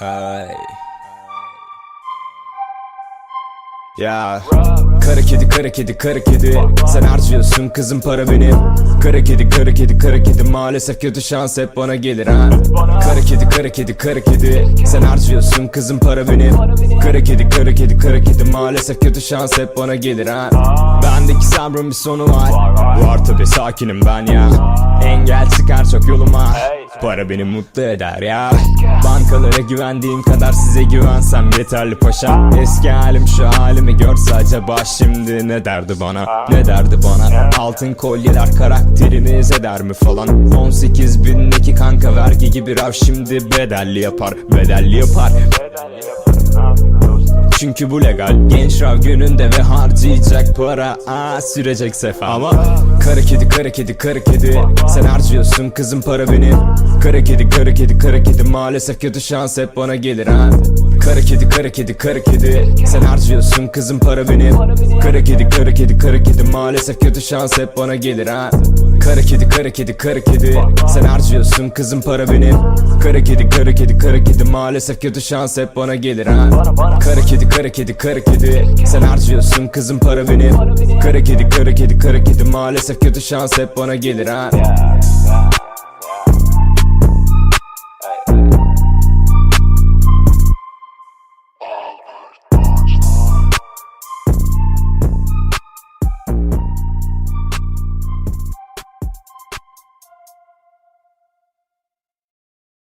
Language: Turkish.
Ay. Ya. Kara kedi kara kedi kara kedi. Sen harcıyorsun kızım para benim. Kara kedi kara kedi kara kedi. Maalesef kötü şans hep bana gelir ha. Kara kedi kara kedi kara kedi. Sen harcıyorsun kızım para benim. Kara kedi kara kedi kara kedi. Maalesef kötü şans hep bana gelir ha. Bendeki sabrın bir sonu var. Var tabi sakinim ben ya. Engel çıkar çok yoluma Para beni mutlu eder ya. Bankalara güvendiğim kadar size güvensem yeterli paşa. Eski halim şu halimi görse acaba şimdi ne derdi bana? Ne derdi bana? Altın kolyeler karakteriniz eder mi falan? 18 bindeki kanka vergi gibi rav şimdi bedelli yapar. Bedelli yapar çünkü bu legal. Genç rav gününde ve harcayacak para Aa sürecek sefer Ama kara kedi kara kedi kara kedi. Sen harcıyorsun kızım para benim. Kara kedi kara kedi kara kedi. Maalesef kötü şans hep bana gelir ha Kara kedi kara kedi kara kedi Sen harcıyorsun kızım para benim Kara kedi kara kedi kara kedi Maalesef kötü şans hep bana gelir ha Kara kedi kara kedi kara kedi Sen harcıyorsun kızım para benim Kara kedi kara kedi kara kedi Maalesef kötü şans hep bana gelir ha Kara kedi kara kedi kara kedi Sen harcıyorsun kızım para benim Kara kedi kara kedi kara kedi Maalesef kötü şans hep bana gelir ha